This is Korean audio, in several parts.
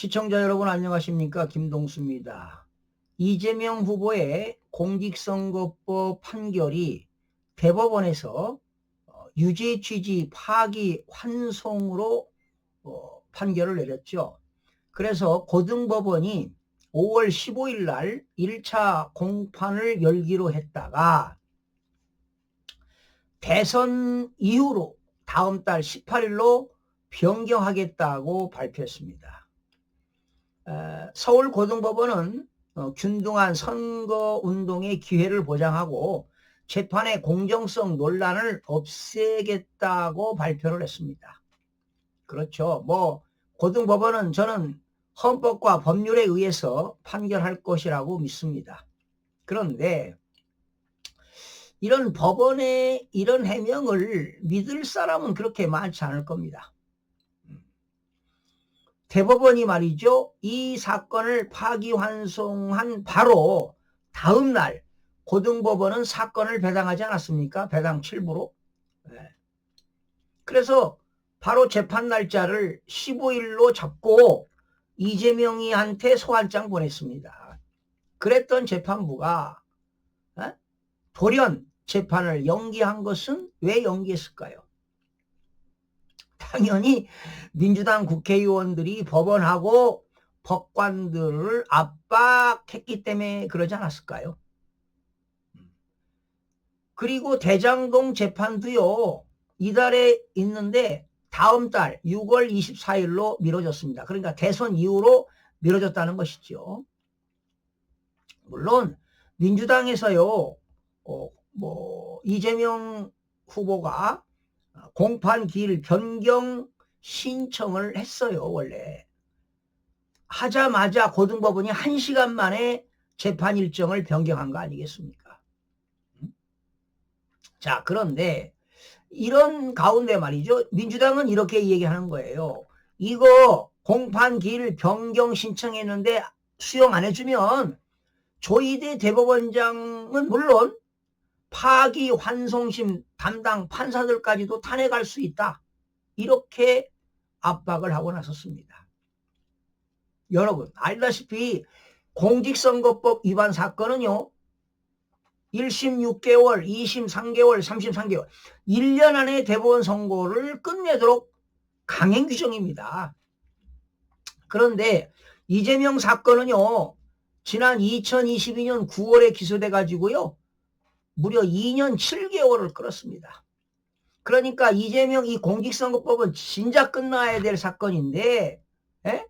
시청자 여러분 안녕하십니까 김동수입니다. 이재명 후보의 공직선거법 판결이 대법원에서 어, 유죄 취지 파기 환송으로 어, 판결을 내렸죠. 그래서 고등법원이 5월 15일 날 1차 공판을 열기로 했다가 대선 이후로 다음 달 18일로 변경하겠다고 발표했습니다. 에, 서울고등법원은 어, 균등한 선거운동의 기회를 보장하고 재판의 공정성 논란을 없애겠다고 발표를 했습니다. 그렇죠. 뭐 고등법원은 저는 헌법과 법률에 의해서 판결할 것이라고 믿습니다. 그런데 이런 법원의 이런 해명을 믿을 사람은 그렇게 많지 않을 겁니다. 대법원이 말이죠. 이 사건을 파기환송한 바로 다음 날 고등법원은 사건을 배당하지 않았습니까? 배당 7부로. 네. 그래서 바로 재판 날짜를 15일로 잡고 이재명이한테 소환장 보냈습니다. 그랬던 재판부가 에? 돌연 재판을 연기한 것은 왜 연기했을까요? 당연히 민주당 국회의원들이 법원하고 법관들을 압박했기 때문에 그러지 않았을까요? 그리고 대장동 재판도요, 이달에 있는데 다음 달 6월 24일로 미뤄졌습니다. 그러니까 대선 이후로 미뤄졌다는 것이죠. 물론 민주당에서요, 어, 뭐 이재명 후보가 공판 기일 변경 신청을 했어요, 원래. 하자마자 고등법원이 한 시간 만에 재판 일정을 변경한 거 아니겠습니까? 자, 그런데 이런 가운데 말이죠. 민주당은 이렇게 얘기하는 거예요. 이거 공판 기일 변경 신청했는데 수용 안 해주면 조희대 대법원장은 물론 파기 환송심 담당 판사들까지도 탄핵할 수 있다. 이렇게 압박을 하고 나섰습니다. 여러분 알다시피 공직선거법 위반 사건은요. 1심 6개월, 2심 3개월, 3심 3개월 1년 안에 대법원 선고를 끝내도록 강행 규정입니다. 그런데 이재명 사건은요. 지난 2022년 9월에 기소돼 가지고요. 무려 2년 7개월을 끌었습니다. 그러니까 이재명 이 공직선거법은 진작 끝나야 될 사건인데 에?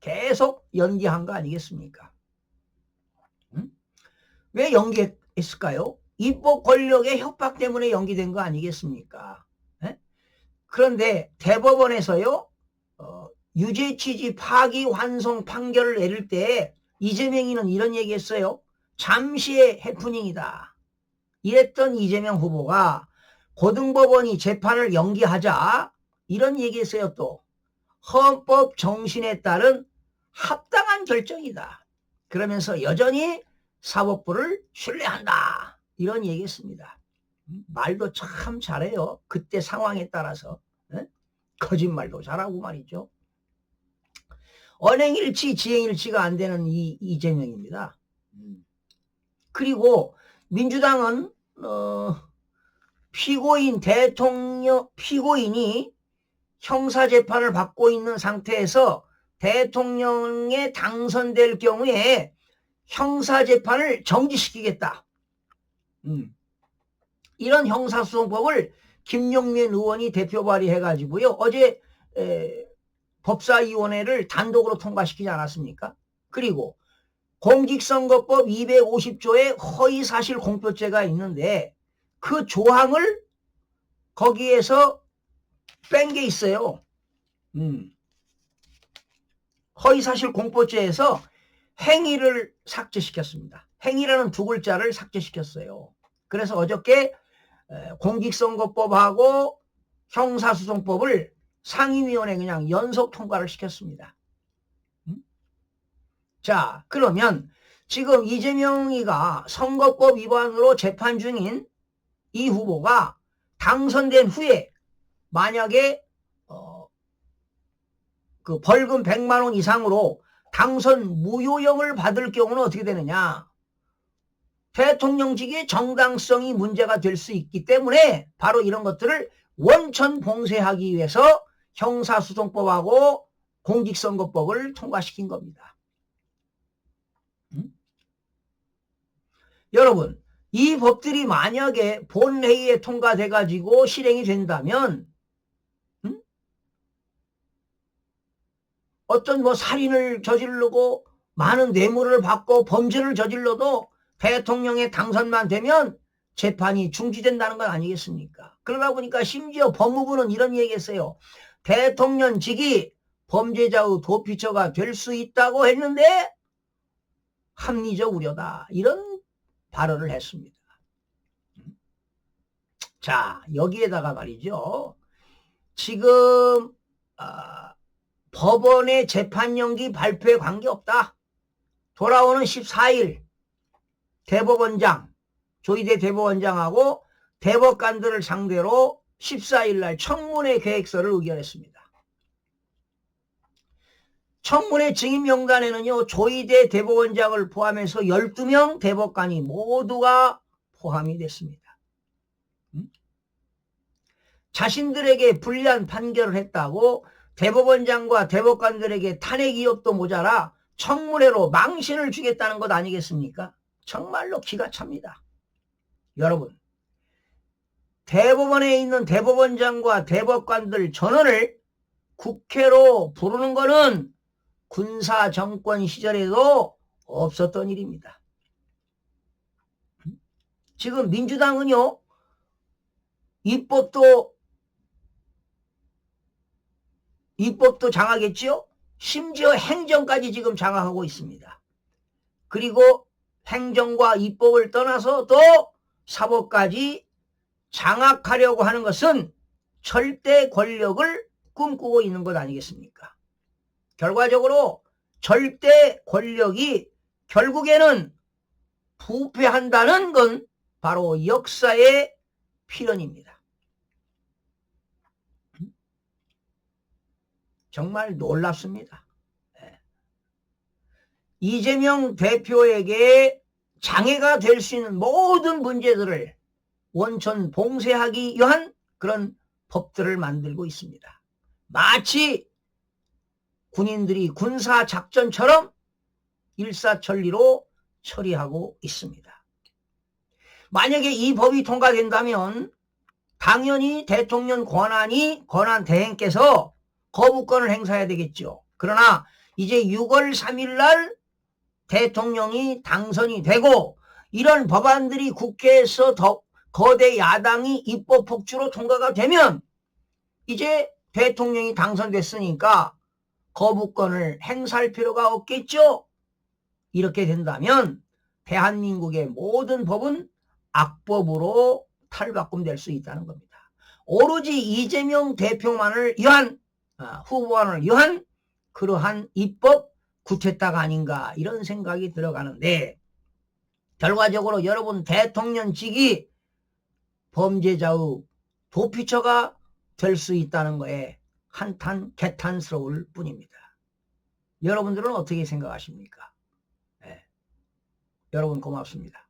계속 연기한 거 아니겠습니까? 응? 왜 연기했을까요? 입법 권력의 협박 때문에 연기된 거 아니겠습니까? 에? 그런데 대법원에서요 어, 유죄 취지 파기 환송 판결을 내릴 때 이재명이는 이런 얘기했어요. 잠시의 해프닝이다. 이랬던 이재명 후보가 고등법원이 재판을 연기하자 이런 얘기했어요 또. 헌법 정신에 따른 합당한 결정이다. 그러면서 여전히 사법부를 신뢰한다. 이런 얘기했습니다. 말도 참 잘해요. 그때 상황에 따라서. 에? 거짓말도 잘하고 말이죠. 언행일치, 지행일치가 안 되는 이 이재명입니다. 그리고 민주당은 어, 피고인 대통령 피고인이 형사 재판을 받고 있는 상태에서 대통령에 당선될 경우에 형사 재판을 정지시키겠다. 음. 이런 형사소송법을 김용민 의원이 대표 발의해가지고요. 어제 에, 법사위원회를 단독으로 통과시키지 않았습니까? 그리고 공직선거법 250조에 허위사실 공표죄가 있는데 그 조항을 거기에서 뺀 게 있어요. 음. 허위사실 공표죄에서 행위를 삭제시켰습니다. 행위라는 두 글자를 삭제시켰어요. 그래서 어저께 공직선거법하고 형사소송법을 상임위원회 그냥 연속 통과를 시켰습니다. 자, 그러면 지금 이재명이가 선거법 위반으로 재판 중인 이 후보가 당선된 후에 만약에 어, 그 벌금 100만 원 이상으로 당선 무효형을 받을 경우는 어떻게 되느냐? 대통령직의 정당성이 문제가 될 수 있기 때문에 바로 이런 것들을 원천 봉쇄하기 위해서 형사소송법하고 공직선거법을 통과시킨 겁니다. 음? 여러분, 이 법들이 만약에 본회의에 통과돼 가지고 실행이 된다면 음? 어떤 뭐 살인을 저지르고 많은 뇌물을 받고 범죄를 저질러도 대통령의 당선만 되면 재판이 중지된다는 건 아니겠습니까? 그러다 보니까 심지어 법무부는 이런 얘기했어요. 대통령직이 범죄자의 도피처가 될 수 있다고 했는데 합리적 우려다. 이런 발언을 했습니다. 자, 여기에다가 말이죠. 지금 어, 법원의 재판 연기 발표에 관계없다. 돌아오는 14일 대법원장, 조희대 대법원장하고 대법관들을 상대로 14일 날 청문회 계획서를 의결했습니다. 청문회 증인 명단에는요, 조희대 대법원장을 포함해서 12명 대법관이 모두가 포함이 됐습니다. 음? 자신들에게 불리한 판결을 했다고 대법원장과 대법관들에게 탄핵 이업도 모자라 청문회로 망신을 주겠다는 것 아니겠습니까? 정말로 기가 찹니다. 여러분, 대법원에 있는 대법원장과 대법관들 전원을 국회로 부르는 것은 군사 정권 시절에도 없었던 일입니다. 지금 민주당은요, 입법도, 입법도 장악했지요? 심지어 행정까지 지금 장악하고 있습니다. 그리고 행정과 입법을 떠나서 또 사법까지 장악하려고 하는 것은 절대 권력을 꿈꾸고 있는 것 아니겠습니까? 결과적으로 절대 권력이 결국에는 부패한다는 건 바로 역사의 필연입니다. 정말 놀랍습니다. 예. 이재명 대표에게 장애가 될 수 있는 모든 문제들을 원천 봉쇄하기 위한 그런 법들을 만들고 있습니다. 마치 군인들이 군사 작전처럼 일사천리로 처리하고 있습니다. 만약에 이 법이 통과된다면 당연히 대통령 권한이 권한 대행께서 거부권을 행사해야 되겠죠. 그러나 이제 6월 3일 날 대통령이 당선이 되고 이런 법안들이 국회에서 더 거대 야당이 입법 폭주로 통과가 되면 이제 대통령이 당선됐으니까 거부권을 행사할 필요가 없겠죠? 이렇게 된다면 대한민국의 모든 법은 악법으로 탈바꿈될 수 있다는 겁니다. 오로지 이재명 대표만을 위한 아, 후보안을 위한 그러한 입법 구태타가 아닌가 이런 생각이 들어가는데 결과적으로 여러분 대통령직이 범죄자의 도피처가 될 수 있다는 거에 한탄 개탄스러울 뿐입니다. 여러분들은 어떻게 생각하십니까? 네. 여러분 고맙습니다.